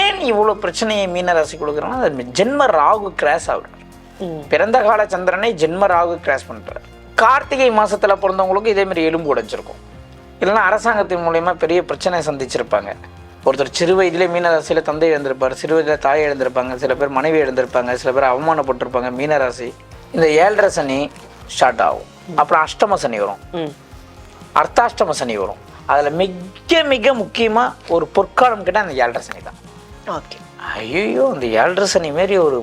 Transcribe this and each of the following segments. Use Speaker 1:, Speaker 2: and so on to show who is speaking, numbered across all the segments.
Speaker 1: ஏன் இவ்வளோ பிரச்சனையை மீன ராசி கொடுக்குறோன்னா அது ஜென்ம ராகு கிராஸ் ஆகுறாரு. பிறந்த கால சந்திரனை ஜென்ம ராகு கிராஸ் பண்ணுறாரு கார்த்திகை மாசத்துல பிறந்தவங்களுக்கும் இதே மாதிரி எலும்பு உடைஞ்சிருக்கும். இல்லைன்னா அரசாங்கத்தின் மூலயமா பெரிய பிரச்சனை சந்திச்சிருப்பாங்க. ஒருத்தர் சிறு வயதிலே மீனராசியில் தந்தை இழந்திருப்பார் சிறு வயதில் தாய் இழந்திருப்பாங்க சில பேர் மனைவி இழந்திருப்பாங்க சில பேர் அவமானப்பட்டிருப்பாங்க மீனராசி. இந்த ஏழரை சனி ஸ்டார்ட் ஆகும். அப்புறம் அஷ்டம சனி வரும். அர்த்தாஷ்டம சனி வரும். அதில் மிக மிக முக்கியமாக ஒரு பொற்காலம் கேட்டால் அந்த ஏழரை சனி தான்.
Speaker 2: ஓகே.
Speaker 1: ஐயோ அந்த ஏழரை சனி மாரி ஒரு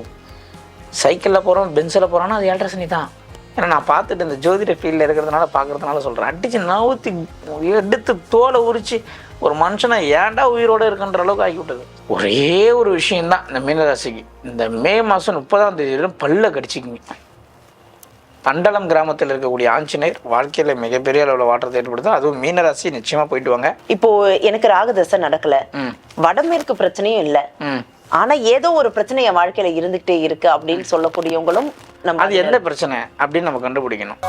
Speaker 1: சைக்கிளில் போகிறோம் பென்சில் போகிறோன்னா அது ஏழரை சனி தான். ஏன்னா நான் பார்த்துட்டு இந்த ஜோதிட ஃபீல்டில் இருக்கிறதுனால பார்க்கறதுனால சொல்கிறேன் அடிச்சு நவுத்தி எடுத்து தோலை உரிச்சு ஒரு மனுஷனை ஏன்டா உயிரோட இருக்குன்ற அளவுக்கு ஆக்கி விட்டது ஒரே ஒரு விஷயம்தான் இந்த மீனராசிக்கு. இந்த மே மாதம் முப்பதாம் தேதி பல்ல கடிச்சிக்கிங்க. பண்டலம் கிராமத்தில் இருக்கக்கூடிய ஆஞ்சநேயர் வாழ்க்கையில் மிகப்பெரிய அளவில் வாட்டத்தை ஏற்படுத்தும் அதுவும் மீனராசி நிச்சயமாக போயிட்டு வாங்க.
Speaker 2: இப்போ எனக்கு ராகுதசை நடக்கல. வடமேற்கு பிரச்சனையும் இல்ல. ஆனா ஏதோ ஒரு பிரச்சனை என் வாழ்க்கையில இருந்துகிட்டே இருக்கு அப்படின்னு சொல்லக்கூடியவங்களும் நம்ம
Speaker 1: அது எந்த பிரச்சனை அப்படின்னு நம்ம கண்டுபிடிக்கணும்.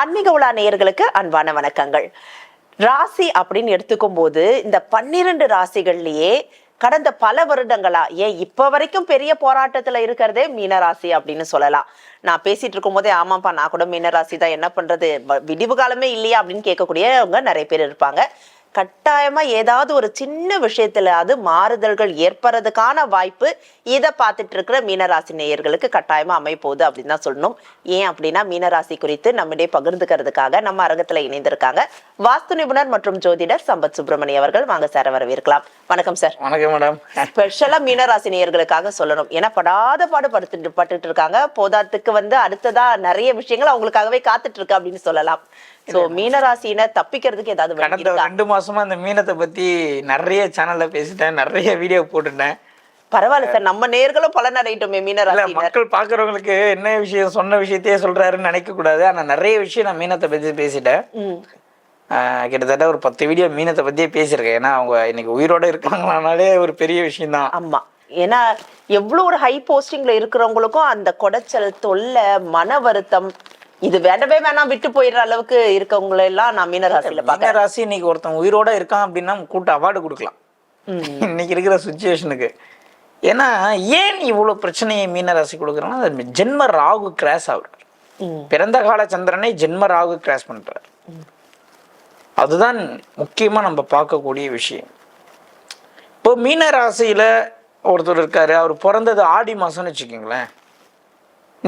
Speaker 2: ஆன்மீக உலா நேயர்களுக்கு அன்பான வணக்கங்கள். ராசி அப்படின்னு எடுத்துக்கும் போது இந்த பன்னிரண்டு ராசிகள்லயே கடந்த பல வருடங்களா ஏன் இப்ப வரைக்கும் பெரிய போராட்டத்துல இருக்கிறதே மீனராசி அப்படின்னு சொல்லலாம். நான் பேசிட்டு இருக்கும் போதே ஆமாப்பா நான் கூட மீனராசி தான் என்ன பண்றது? விடிவு காலமே இல்லையா அப்படின்னு கேட்கக்கூடியவங்க நிறைய பேர் இருப்பாங்க. கட்டாயமா ஏதாவது ஒரு சின்ன விஷயத்துல அது மாறுதல்கள் ஏற்படுறதுக்கான வாய்ப்பு இதை பார்த்துட்டு இருக்கிற மீனராசி நேயர்களுக்கு கட்டாயமா அமைப்போகுது அப்படின்னு தான் சொல்லணும். ஏன் அப்படின்னா மீனராசி குறித்து நம்மிடையே பகிர்ந்துக்கிறதுக்காக நம்ம அரங்கத்துல இணைந்திருக்காங்க. வாஸ்து நிபுணர் மற்றும் ஜோதிடர் சம்பத் சுப்பிரமணி அவர்கள். வாங்க சார் வரவேற்கலாம். வணக்கம் சார்
Speaker 1: வணக்கம் மேடம்
Speaker 2: ஸ்பெஷலா மீனராசி நேயர்களுக்காக சொல்லணும். ஏன்னா படாத பாடு படுத்துட்டு பட்டுட்டு இருக்காங்க. போதாத்துக்கு வந்து அடுத்ததா நிறைய விஷயங்கள் அவங்களுக்காகவே காத்துட்டு இருக்கு அப்படின்னு சொல்லலாம். சோ மீனராசியினர் தப்பிக்கிறதுக்கு ஏதாவது
Speaker 1: கடந்த ரெண்டு மாசமா இந்த மீனத்தை பத்தி நிறைய சேனல்ல பேசிட்டேன். நிறைய வீடியோ போட்டுட்டேன்.
Speaker 2: பரவாயில்ல சார் நம்ம நேர்களும் பலன் அடையட்டுமே மீனராசினர்
Speaker 1: மக்கள் பாக்குறவங்களுக்கு என்ன விஷயம் சொன்ன விஷயத்தையே சொல்றாருன்னு நினைக்க கூடாது ஆனா நிறைய விஷயம் நான் மீனத்தை பத்தி பேசிட்டேன். கிட்டத்தட்ட ஒரு பத்து வீடியோ மீனத்தை பத்தியே பேசியிருக்கேன். ஏன்னா அவங்க இன்னைக்கு உயிரோட இருக்காங்கனாலே ஒரு பெரிய விஷயம் தான்
Speaker 2: ஆமா. ஏன்னா எவ்வளவு ஒரு ஹை போஸ்டிங்ல இருக்கிறவங்களுக்கும் அந்த குடைச்சல் தொல்லை மன வருத்தம் இது வேண்டவே வேணாம் விட்டு போயிடுற அளவுக்கு இருக்கவங்களை எல்லாம் நான் மீனராசியில
Speaker 1: மீன
Speaker 2: பாக்கிறேன்
Speaker 1: ராசி இன்னைக்கு ஒருத்தன் உயிரோட இருக்கான் அப்படின்னா கூட்ட அவார்டு கொடுக்கலாம். இன்னைக்கு இருக்கிற சுச்சுவேஷனுக்கு ஏன்னா ஏன் இவ்வளோ பிரச்சனையை மீன ராசி கொடுக்குறோன்னா ஜென்ம ராகு கிராஸ் ஆகுறாரு. பிறந்த கால சந்திரனை ஜென்ம ராகு கிராஸ் பண்றாரு. அதுதான் முக்கியமா நம்ம பார்க்கக்கூடிய விஷயம். இப்போ மீன ராசியில ஒருத்தர் இருக்காரு அவர் பிறந்தது ஆடி மாசம்னு வச்சுக்கோங்களேன்.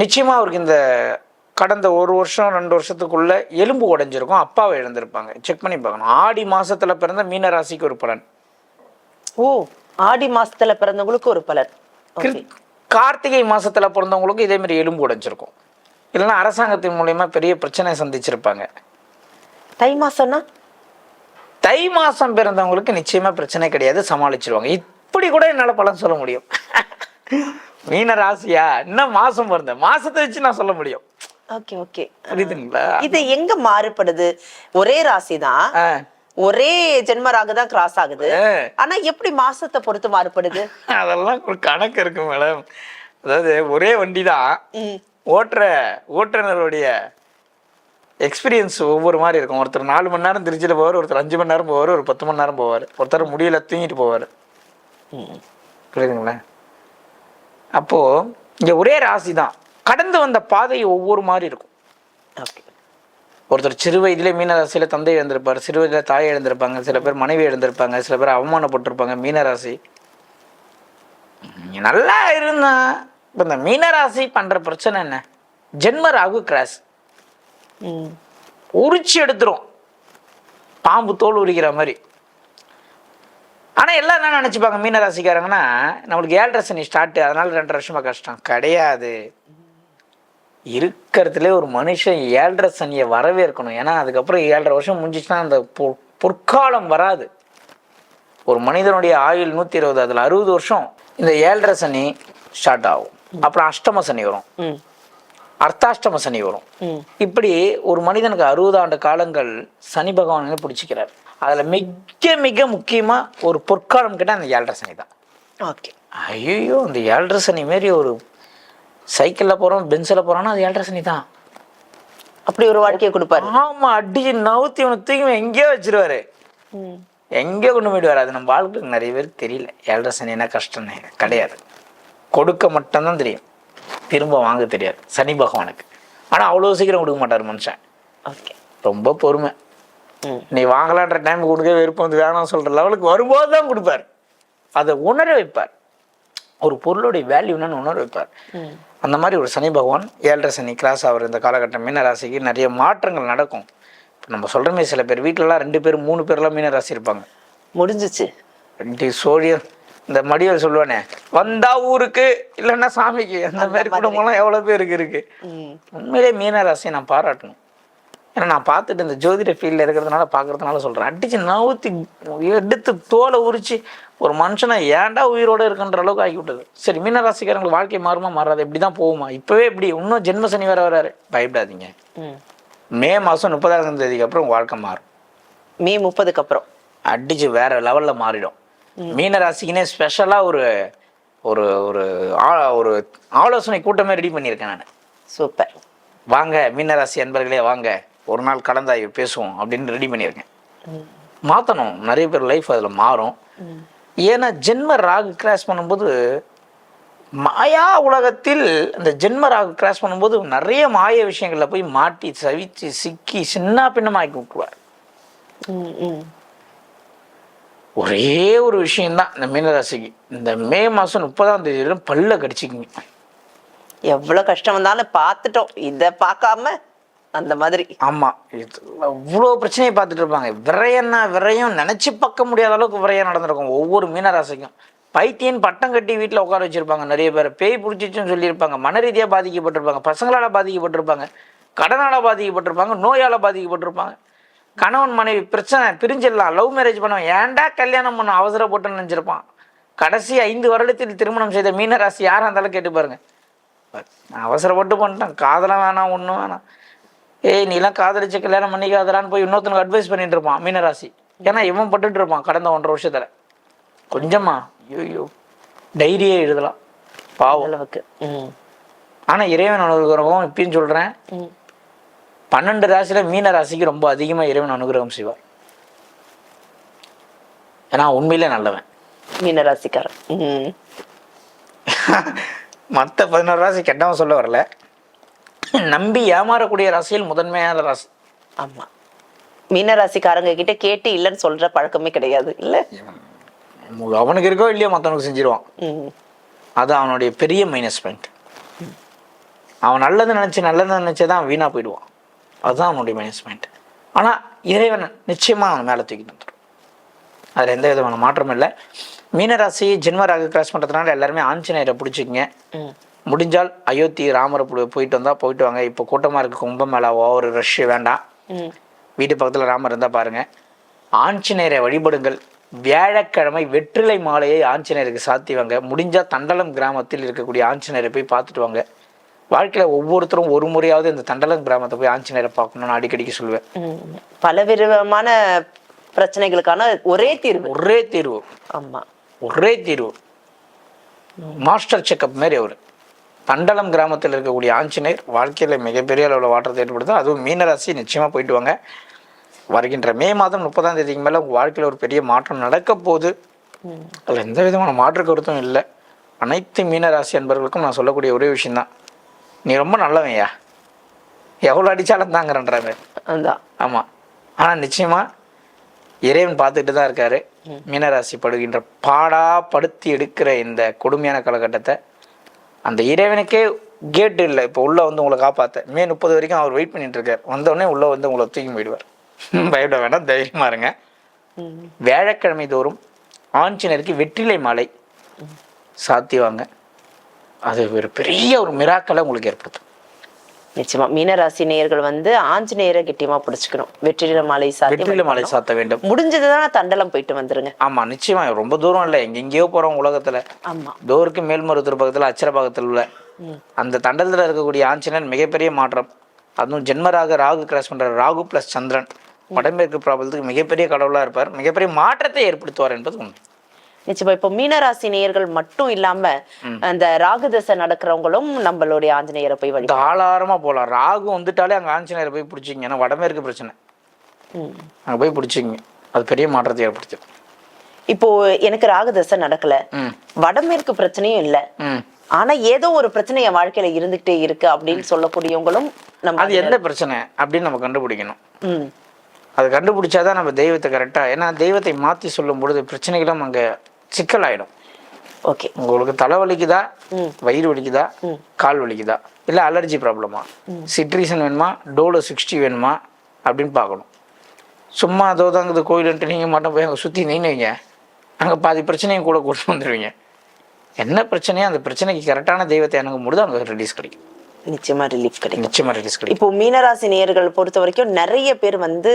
Speaker 1: நிச்சயமா அவருக்கு இந்த கடந்த ஒரு வருஷம் ரெண்டு வருஷத்துக்குள்ள எலும்பு உடைஞ்சிருக்கும். அப்பாவை இழந்திருப்பாங்க. செக் பண்ணி பார்க்கணும். ஆடி மாசத்துல பிறந்த மீன ராசிக்கு ஒரு பலன்.
Speaker 2: ஓ ஆடி மாசத்துல பிறந்தவங்களுக்கு ஒரு பலன்.
Speaker 1: கார்த்திகை மாசத்துல பிறந்தவங்களுக்கும் இதே மாதிரி எலும்பு உடைஞ்சிருக்கும். இல்லைன்னா அரசாங்கத்தின் மூலயமா பெரிய பிரச்சனை சந்திச்சிருப்பாங்க.
Speaker 2: தை மாசம்னா?
Speaker 1: தை மாசம் பிறந்தவங்களுக்கு நிச்சயமா பிரச்சனை கிடையாது சமாளிச்சிருவாங்க. இப்படி கூட என்னால பலன் சொல்ல முடியும். மீன ராசியா? இன்னும் மாசம் பிறந்த மாசத்தை வச்சு நான் சொல்ல முடியும்.
Speaker 2: Okay okay.
Speaker 1: புரியுதுங்களா?
Speaker 2: இது எங்க மாறுபடுது? ஒரே ராசி தான். ஒரே ஜென்ம ராகு தான் கிராஸ் ஆகுது. ஆனா எப்படி மாசத்தை பொறுத்து மாறுபடுது?
Speaker 1: அதெல்லாம் ஒரு கணக்கு இருக்கு மேடம். அதாவது ஒரே வண்டி தான். ஓட்டுற ஓட்டுநருடைய எக்ஸ்பீரியன்ஸ் ஒவ்வொரு மாதிரி இருக்கும். ஒருத்தர் நாலு மணி நேரம் திருச்சியில் போவார் ஒருத்தர் அஞ்சு மணி நேரம் போவார் ஒரு பத்து மணி நேரம் போவார். ஒருத்தர் முடியல தூங்கிட்டு போவார். புரியுதுங்களா? அப்போது இங்கே ஒரே ராசி தான் கடந்து வந்த பாதை ஒவ்வொரு மாதிரி இருக்கும்.
Speaker 2: ஓகே.
Speaker 1: ஒருத்தர் சிறு வயதிலே மீனராசியில் தந்தை இழந்திருப்பார் சிறு வயதில் தாய் இழந்திருப்பாங்க சில பேர் மனைவி இழந்திருப்பாங்க சில பேர் அவமானப்பட்டிருப்பாங்க மீனராசி நல்லா இருந்தா இப்போ இந்த மீனராசி பண்ணுற பிரச்சனை என்ன? ஜென்ம ராகு கிராஸ். உரிச்சு எடுத்துரும். பாம்பு தோல் உரிக்கிற மாதிரி. ஆனால் எல்லாம் என்ன நினச்சிப்பாங்க? மீனராசிக்காரங்கன்னா நம்மளுக்கு ஏழரை சனி ஸ்டார்ட் அதனால ரெண்டரை வருஷமா கஷ்டம். கிடையாது. இருக்கிறதுலே ஒரு மனுஷன் ஏழரை சனியை வரவேற்கணும். ஏன்னா அதுக்கப்புறம் ஏழரை வருஷம் முடிஞ்சிச்சுன்னா அந்த பொ- பொற்காலம் வராது. ஒரு மனிதனுடைய ஆயுள் நூற்றி இருபது அதில் அறுபது வருஷம் இந்த ஏழரை சனி ஸ்டார்ட் ஆகும். அப்புறம் அஷ்டம சனி வரும். அர்த்தாஷ்டம சனி வரும். இப்படி ஒரு மனிதனுக்கு அறுபது ஆண்டு காலங்கள் சனி பகவானை பிடிச்சிக்கிறார்? அதில் மிக மிக முக்கியமாக ஒரு பொற்காலம் கேட்டால் அந்த ஏழரை சனி தான்.
Speaker 2: ஓகே.
Speaker 1: ஐயோ அந்த ஏழரை சனி மாரி ஒரு சைக்கிளில் போகிறோம் பென்சில் போகிறோன்னா அது ஏழரை சனி தான்.
Speaker 2: அப்படி ஒரு வாழ்க்கையை கொடுப்பாரு.
Speaker 1: ஆமா அடிச்சு நவுத்தி இவனை தூக்கி எங்கேயோ வச்சிருவாரு.
Speaker 2: ம்.
Speaker 1: எங்கேயோ கொண்டு போயிடுவார். அது நம்ம வாழ்க்கைக்கு நிறைய பேருக்கு தெரியல. ஏழரை சனினா கஷ்டம்னு. கிடையாது. கொடுக்க மட்டும்தான் தெரியும். திரும்ப வாங்க தெரியாது. சனி பகவானுக்கு. ஆனா அவ்வளோ சீக்கிரம் கொடுக்க மாட்டார் மனுஷன்.
Speaker 2: ஓகே
Speaker 1: ரொம்ப பொறுமை. நீ வாங்கலான்ற டைம் கொடுக்க விருப்பம் வந்து வேணாம் சொல்ற லெவலுக்கு வரும்போது தான் கொடுப்பார். அதை உணர வைப்பார். ஒரு பொருளுடைய வேல்யூ என்னன்னு உணர வைப்பார். அந்த மாதிரி ஒரு சனி பகவான் ஏழரை சனி கிராஸ் ஆகிற இந்த காலகட்டம் மீன ராசிக்கு நிறைய மாற்றங்கள் நடக்கும். இப்போ நம்ம சொல்கிறோமே சில பேர் வீட்டிலலாம் ரெண்டு பேர் மூணு பேர்லாம் மீன ராசி இருப்பாங்க.
Speaker 2: முடிஞ்சிச்சு.
Speaker 1: ரெண்டு சோழியம் இந்த மடியல் சொல்லுவானே வந்தா ஊருக்கு இல்லைன்னா சாமிக்கு. அந்த மாதிரி குடும்பம்லாம் எவ்வளோ பேருக்கு இருக்கு. உண்மையிலே மீன ராசியை நான் பாராட்டணும். ஏன்னா நான் பார்த்துட்டு இந்த ஜோதிட ஃபீல்டில் இருக்கிறதுனால பார்க்கறதுனால சொல்கிறேன் அடிச்சு நவுத்தி எடுத்து தோலை உரிச்சு ஒரு மனுஷனை ஏன்டா உயிரோட இருக்குன்ற அளவுக்கு ஆக்கி விட்டது சரி மீன ராசிக்காரங்களுக்கு வாழ்க்கை மாறுமா மாறாது? இப்படி தான் போகுமா? இப்போவே இப்படி. இன்னும் ஜென்ம சனி வேற வராரு. பயப்படாதீங்க.
Speaker 2: ம்.
Speaker 1: மாதம் முப்பதாம் தேதிக்கு அப்புறம் வாழ்க்கை மாறும்.
Speaker 2: மே முப்பதுக்கு அப்புறம்.
Speaker 1: அடிச்சு வேற லெவலில் மாறிடும். மீன ராசிக்குனே ஸ்பெஷலாக ஒரு ஒரு ஒரு ஆ- ஒரு ஆலோசனை கூட்டமே ரெடி பண்ணியிருக்கேன் நான்.
Speaker 2: சூப்பர்.
Speaker 1: வாங்க மீனராசி அன்பர்களே வாங்க. ஒரு நாள் கலந்தாய்வு பேசுவோம் அப்படின்னு ரெடி பண்ணியிருக்கேன். மாற்றணும் நிறைய பேர் லைஃப் அதில் மாறும். ஏன்னா ஜென்ம ராகு கிராஸ் பண்ணும்போது மாயா உலகத்தில் இந்த ஜென்ம ராகு கிராஸ் பண்ணும்போது நிறைய மாய விஷயங்களில் போய் மாட்டி சவிச்சு சிக்கி சின்ன பின்னமாக்கி விட்டுருவார். ஒரே ஒரு விஷயம்தான் இந்த மீனராசிக்கு. இந்த மே மாதம் முப்பதாம் தேதி வரையும் பல்ல கடிச்சிக்கிங்க.
Speaker 2: எவ்வளவு கஷ்டம் வந்தாலும் பார்த்துட்டோம். இத பார்க்காம அந்த மாதிரி.
Speaker 1: ஆமாம் இது அவ்வளோ பிரச்சனையை பார்த்துட்டு இருப்பாங்க. விரயம்னா விரயம் நினச்சி பார்க்க முடியாத அளவுக்கு விரயம் நடந்திருக்கும் ஒவ்வொரு மீனராசிக்கும். பைத்தியன் பட்டம் கட்டி வீட்டில் உட்கார வச்சிருப்பாங்க நிறைய பேர். பேய் பிடிச்சிச்சுன்னு சொல்லியிருப்பாங்க. மன ரீதியாக பாதிக்கப்பட்டிருப்பாங்க. பசங்களால் பாதிக்கப்பட்டிருப்பாங்க. கடனால் பாதிக்கப்பட்டிருப்பாங்க. நோயால் பாதிக்கப்பட்டிருப்பாங்க. கணவன் மனைவி பிரச்சனை பிரிஞ்சிடலாம் லவ் மேரேஜ் பண்ணவன். ஏன்டா கல்யாணம் பண்ண அவசரப்பட்டு நினச்சிருப்பான். கடைசி ஐந்து வருடத்தில் திருமணம் செய்த மீனராசி யாராக இருந்தாலும் கேட்டு பாருங்க. நான் அவசரப்பட்டு பண்ணிட்டேன். காதலாம் வேணாம் ஒன்றும் வேணாம். ஏய் நீலாம் காதலிச்சு கல்யாணம் பண்ணிக்காதலான்னு போய் இன்னொருத்தனுக்கு அட்வைஸ் பண்ணிட்டு இருப்பான் மீனராசி. ஏன்னா இவன் பட்டுட்டு இருப்பான் கடந்த ஒன்றரை வருஷத்துல. கொஞ்சமா ஐயோ டைரியே எழுதலாம். பாவம்.
Speaker 2: அளவுக்கு ம்.
Speaker 1: ஆனா இறைவன் அனுகிரகம் இப்பயும் சொல்றேன்.
Speaker 2: ம்.
Speaker 1: பன்னெண்டு ராசியில மீன ராசிக்கு ரொம்ப அதிகமா இறைவன் அனுகிரகம் செய்வார். ஏன்னா உண்மையிலே நல்லவன்.
Speaker 2: மீனராசிக்காரன் ம்.
Speaker 1: மற்ற பதினோரு ராசி கெட்டவன் சொல்ல வரல. நம்பி ஏமாறக்கூடிய ராசியில் முதன்மையான ராசி.
Speaker 2: ஆமா. மீனராசிக்காரங்க கிட்ட கேட்டு இல்லைன்னு சொல்ற பழக்கமே கிடையாது. இல்ல?
Speaker 1: அவனுக்கு இருக்கோ இல்லையோ மற்றவனுக்கு செஞ்சிருவான். அது அவனுடைய பெரிய மைனஸ் பாயிண்ட் அவன் நல்லது நினச்சி நல்லது நினச்சி தான் வீணாக போயிடுவான். அதுதான் அவனுடைய மைனஸ் பாயிண்ட் ஆனால் இறைவன் நிச்சயமாக அவன் மேலே தூக்கிட்டு வந்துடும் அதில் எந்த விதமான மாற்றமும் இல்லை. மீனராசி ஜென்மராக கிராஸ் பண்ணுறதுனால எல்லாருமே ஆஞ்சநேயரை பிடிச்சிக்கங்க. முடிஞ்சால் அயோத்தி ராமரை போயிட்டு வந்தால் போயிட்டு வாங்க. இப்போ கூட்டமாக இருக்க கும்பமேளா ஓவர் ரஷ் வேண்டாம். வீட்டு பக்கத்தில் ராமர் இருந்தால் பாருங்கள் ஆஞ்சநேயரை வழிபடுங்கள். வியாழக்கிழமை வெற்றிலை மாலையை ஆஞ்சநேயருக்கு சாத்திவாங்க. முடிஞ்சால் தண்டலம் கிராமத்தில் இருக்கக்கூடிய ஆஞ்சநேயரை போய் பார்த்துட்டு வாங்க. வாழ்க்கையில் ஒவ்வொருத்தரும் ஒரு முறையாவது இந்த தண்டலம் கிராமத்தை போய் ஆஞ்சநேயரை பார்க்கணும்னு அடிக்கடிக்கு சொல்லுவேன்.
Speaker 2: ம். பலவிதமான பிரச்சனைகளுக்கான ஒரே தீர்வு.
Speaker 1: ஒரே தீர்வு.
Speaker 2: ஆமா.
Speaker 1: ஒரே தீர்வு. மாஸ்டர் செக்கப் மாரி அவர். தண்டலம் கிராமத்தில் இருக்கக்கூடிய ஆஞ்சநேயர் வாழ்க்கையில் மிகப்பெரிய அளவில் மாற்றத்தை ஏற்படுத்தும் அதுவும் மீனராசி நிச்சயமாக போயிட்டு வாங்க. வருகின்ற மே மாதம் முப்பதாம் தேதிக்கு மேலே உங்கள் வாழ்க்கையில் ஒரு பெரிய மாற்றம் நடக்க போகுது. அதில் எந்த விதமான மாற்று கருத்தும் இல்லை. அனைத்து மீனராசி அன்பர்களுக்கும் நான் சொல்லக்கூடிய ஒரே விஷயம்தான். நீ ரொம்ப நல்லவன்யா. எவ்வளோ அடித்தாலும் தாங்கிறன்றாங்க ஆமாம் ஆனால் நிச்சயமாக இறைவன் பார்த்துட்டு தான் இருக்காரு. மீனராசி படுகின்ற பாடா படுத்தி எடுக்கிற இந்த கொடுமையான காலகட்டத்தை அந்த இறைவனுக்கே கேட்டு இல்லை. இப்போ உள்ளே வந்து உங்களை காப்பாற்ற மே முப்பது வரைக்கும் அவர் வெயிட் பண்ணிட்டு இருக்கார். வந்தோடனே உள்ளே வந்து உங்களை தூக்கி போயிடுவார். பயப்பட வேண்டாம். தைரியமாக இருங்க. வியாழக்கிழமை தோறும் ஆஞ்சநேயருக்கு வெற்றிலை மாலை சாத்திவாங்க அது ஒரு பெரிய ஒரு மிராக்களை உங்களுக்கு ஏற்படுத்தும்.
Speaker 2: நிச்சயமா. மீனராசி நேயர்கள் வந்து ஆஞ்சநேயரை கெட்டியமா பிடிச்சுக்கணும். வெற்றிட மாலை சாத்தி
Speaker 1: வெற்றிலை மாலை சாத்த வேண்டும்.
Speaker 2: முடிஞ்சதுதானே தண்டலம் போயிட்டு வந்துருங்க.
Speaker 1: ஆமாம் நிச்சயமா. ரொம்ப தூரம் இல்லை. எங்கெங்கேயோ போகிறோம் உலகத்தில்.
Speaker 2: ஆமா.
Speaker 1: டோருக்கு மேல்மருத்துவர் பக்கத்தில் அச்சரபாகத்தில் உள்ள. அந்த தண்டத்தில் இருக்கக்கூடிய ஆஞ்சநேயன் மிகப்பெரிய மாற்றம். அதுவும் ஜென்மராக ராகு கிராஸ் பண்ணுற ராகு ப்ளஸ் சந்திரன். வடமேற்கு பிராபலத்துக்கு மிகப்பெரிய கடவுளாக இருப்பார். மிகப்பெரிய மாற்றத்தை ஏற்படுத்துவார் என்பது உண்மை.
Speaker 2: நிச்சயமா இப்போ மீனராசி நேயர்கள் மட்டும் இல்லாம அந்த ராகுதசை நடக்கிறவங்களும் நம்மளுடைய ஆஞ்சநேயரை போய் வழி
Speaker 1: தாளாரமாக போகலாம் ராகு வந்துட்டாலே அங்கே ஆஞ்சநேயரை போய் பிடிச்சிங்க ஏன்னா வடமேற்கு பிரச்சனை. அங்கே போய் பிடிச்சிங்க அது பெரிய மாற்றத்தை ஏற்படுத்தும்.
Speaker 2: இப்போ எனக்கு ராகுதசை நடக்கல.
Speaker 1: ம்.
Speaker 2: வடமேற்கு பிரச்சனையும் இல்ல. ஆனா ஏதோ ஒரு பிரச்சனை என் வாழ்க்கையில இருந்துகிட்டே இருக்கு அப்படின்னு சொல்லக்கூடியவங்களும் நம்ம
Speaker 1: அது என்ன பிரச்சனை அப்படின்னு நம்ம கண்டுபிடிக்கணும். அது கண்டுபிடிச்சாதான் நம்ம தெய்வத்தை கரெக்டாக ஏன்னா தெய்வத்தை மாற்றி சொல்லும் பொழுது பிரச்சனைகளும் அங்கே சிக்கலாயிடும்.
Speaker 2: ஓகே.
Speaker 1: உங்களுக்கு தலை வலிக்குதா?
Speaker 2: ம்.
Speaker 1: வயிறு வலிக்குதா? கால் வலிக்குதா? இல்லை அலர்ஜி ப்ராப்ளமா சிட்ரீசன் வேணுமா? டோலோ சிக்ஸ்டி வேணுமா? அப்படின்னு பார்க்கணும். சும்மா அதோ தாங்குது கோயிலுன்ட்டு நீங்கள் மட்டும் போய் அங்கே சுற்றி நின்னுவீங்க அங்கே பாதி பிரச்சனையும் கூட கூட்டு வந்துடுவீங்க என்ன பிரச்சனையோ அந்த பிரச்சனைக்கு கரெக்டான தெய்வத்தை அணுகும் பொழுது அங்கே ரிலீஸ் கிடைக்கும்.
Speaker 2: நிச்சயமா ரிலீஃப் கிடைக்கும்.
Speaker 1: நிச்சயமாக ரிலீஸ் கிடைக்கும்.
Speaker 2: இப்போ மீனராசி நேயர்கள் பொறுத்த வரைக்கும் நிறைய பேர் வந்து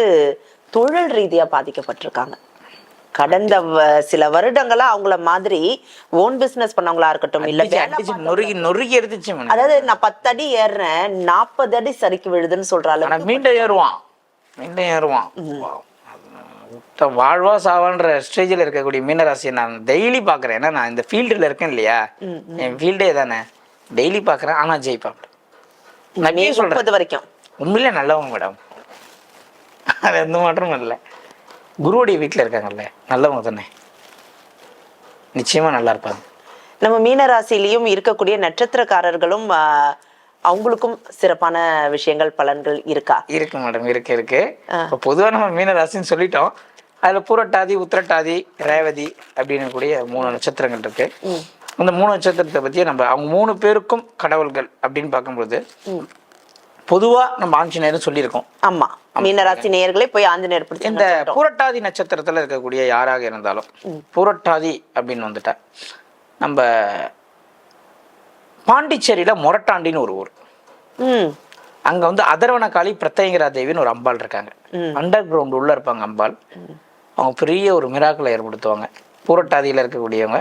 Speaker 2: தொழில் ரீதியா பாதிக்கப்பட்டிருக்காங்க. கடந்த சில வருடங்களா அவங்கள மாதிரி ஓன் பிசினஸ் பண்ணவங்களா இருக்கட்டும் இல்ல
Speaker 1: நொறுக்கி நொறுக்கி எடுத்துச்சு.
Speaker 2: அதாவது நான் பத்து அடி ஏறுறேன் நாற்பது அடி சரிக்கு விழுதுன்னு சொல்றாள்
Speaker 1: ஆனா மீண்டும் ஏறுவான். மீண்டும் ஏறுவான். வாழ்வா சாவான்ற ஸ்டேஜில் இருக்கக்கூடிய மீனராசியை நான் டெய்லி பார்க்குறேன். ஏன்னா நான் இந்த ஃபீல்டில் இருக்கேன் இல்லையா? என் ஃபீல்டே தானே. டெய்லி பார்க்குறேன் ஆனால் ஜெயிப்பேன் நான்
Speaker 2: முப்பது வரைக்கும்.
Speaker 1: உண்மையிலே நல்லவங்க மேடம். அது எந்த மாற்றமும் இல்லை. குருவுடைய வீட்டில் இருக்காங்கல்ல நல்லவங்க தானே? நிச்சயமாக நல்லா இருப்பாங்க.
Speaker 2: நம்ம மீனராசிலையும் இருக்கக்கூடிய நட்சத்திரக்காரர்களும் அவங்களுக்கும் சிறப்பான விஷயங்கள் பலன்கள் இருக்கா?
Speaker 1: இருக்கு மேடம் இருக்கு இருக்கு. இப்போ பொதுவாக நம்ம மீன ராசின்னு சொல்லிட்டோம். அதில் பூரட்டாதி உத்திரட்டாதி ரேவதி அப்படின்னு கூடிய மூணு நட்சத்திரங்கள் இருக்கு. அந்த மூணு நட்சத்திரத்தை பற்றி நம்ம அவங்க மூணு பேருக்கும் கடவுள்கள் அப்படின்னு பார்க்கும்போது பொதுவாக நம்ம ஆஞ்சநேயர்னு சொல்லியிருக்கோம்.
Speaker 2: ஆமா. மீனராசி நேயர்களே போய் ஆஞ்சநேயர் பிடிச்சி
Speaker 1: இந்த பூரட்டாதி நட்சத்திரத்தில் இருக்கக்கூடிய யாராக இருந்தாலும் பூரட்டாதி அப்படின்னு வந்துட்டா நம்ம பாண்டிச்சேரியில் மொரட்டாண்டின்னு ஒரு ஊர். அங்க வந்து அதர்வனகாளி பிரத்யங்கரா தேவின்னு ஒரு அம்பாள் இருக்காங்க. அண்டர் கிரவுண்ட் உள்ள இருப்பாங்க அம்பாள். அவங்க பெரிய ஒரு மிராக்களை ஏற்படுத்துவாங்க. பூரட்டாதியில் இருக்கக்கூடியவங்க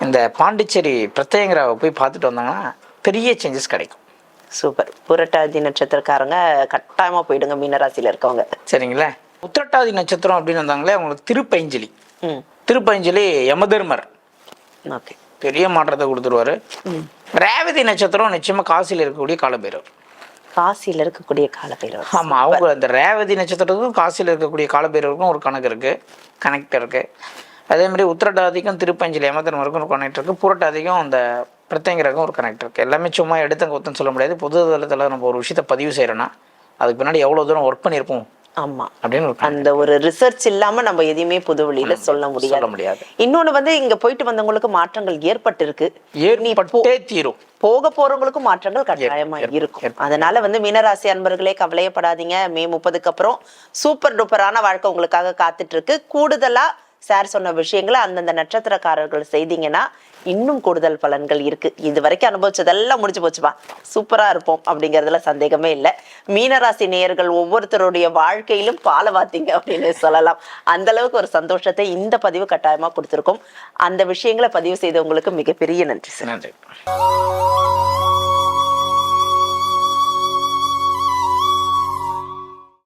Speaker 1: இந்த பாண்டிச்சேரி பிரத்யங்கராவை போய் பார்த்துட்டு வந்தாங்கன்னா பெரிய சேஞ்சஸ் கிடைக்கும்.
Speaker 2: சூப்பர். புரட்டாதி நட்சத்திரக்காரங்க கட்டாயமா போயிடுங்க மீனராசியில இருக்கவங்க.
Speaker 1: சரிங்களா? உத்திரட்டாதி நட்சத்திரம் அப்படின்னு வந்தாங்களே அவங்களுக்கு திருப்பைஞ்சலி.
Speaker 2: ம்.
Speaker 1: திருப்பைஞ்சலி யமதர்மர்.
Speaker 2: ஓகே.
Speaker 1: பெரிய மாற்றத்தை கொடுத்துருவாரு. ரேவதி நட்சத்திரம் நிச்சயமா காசியில் இருக்கக்கூடிய காலபைரவர்.
Speaker 2: காசியில இருக்கக்கூடிய காலபைரவர்.
Speaker 1: ஆமா அவங்க அந்த ரேவதி நட்சத்திரத்துக்கும் காசியில் இருக்கக்கூடிய காலபைரவருக்கும் ஒரு கணக்கு இருக்கு. கனெக்ட் இருக்கு. அதே மாதிரி உத்திரட்டாதிக்கும் திருப்பஞ்சலி யமதர்மருக்கும் ஒரு கனெக்ட் இருக்கு. புரட்டாதிக்கும் அந்த பிரத்யங்கருக்கும் ஒரு கனெக்ட் இருக்கு. எல்லாமே சும்மா எடுத்தங்க ஒத்துன்னு சொல்ல முடியாது. பொது தளத்தில் நம்ம ஒரு விஷயத்த பதிவு செய்யறோம்னா அதுக்கு பின்னாடி எவ்வளவு தூரம் ஒர்க் பண்ணியிருப்போம்
Speaker 2: ஆமா.
Speaker 1: அப்படின்னு.
Speaker 2: அந்த ஒரு ரிசர்ச் இல்லாம நம்ம எதையுமே புது வழியில சொல்ல முடியாது.
Speaker 1: முடியாது.
Speaker 2: இன்னொன்னு வந்து இங்க போயிட்டு வந்தவங்களுக்கு மாற்றங்கள் ஏற்பட்டு இருக்கு
Speaker 1: ஏற்பட்டே தீரும்.
Speaker 2: போக போறவங்களுக்கும் மாற்றங்கள் கட்டாயமா இருக்கும். அதனால வந்து மீனராசி அன்பர்களே கவலையப்படாதீங்க. மே முப்பதுக்கு அப்புறம் சூப்பர் டூப்பரான வாழ்க்கை உங்களுக்காக காத்துட்டு இருக்கு. கூடுதலா சார் சொன்ன விஷயங்களை அந்தந்த நட்சத்திரக்காரர்கள் செய்தீங்கன்னா இன்னும் கூடுதல் பலன்கள் இருக்கு. இது வரைக்கும் அனுபவிச்சதெல்லாம் முடிஞ்சு போச்சுப்பா. சூப்பரா இருப்போம் அப்படிங்கறதுல சந்தேகமே இல்லை. மீனராசி நேயர்கள் ஒவ்வொருத்தருடைய வாழ்க்கையிலும் பால வாத்தீங்க அப்படின்னு சொல்லலாம். அந்த அளவுக்கு ஒரு சந்தோஷத்தை இந்த பதிவு கட்டாயமா கொடுத்துருக்கோம். அந்த விஷயங்களை பதிவு செய்தவங்களுக்கு மிகப்பெரிய நன்றி சார்.
Speaker 1: நன்றி.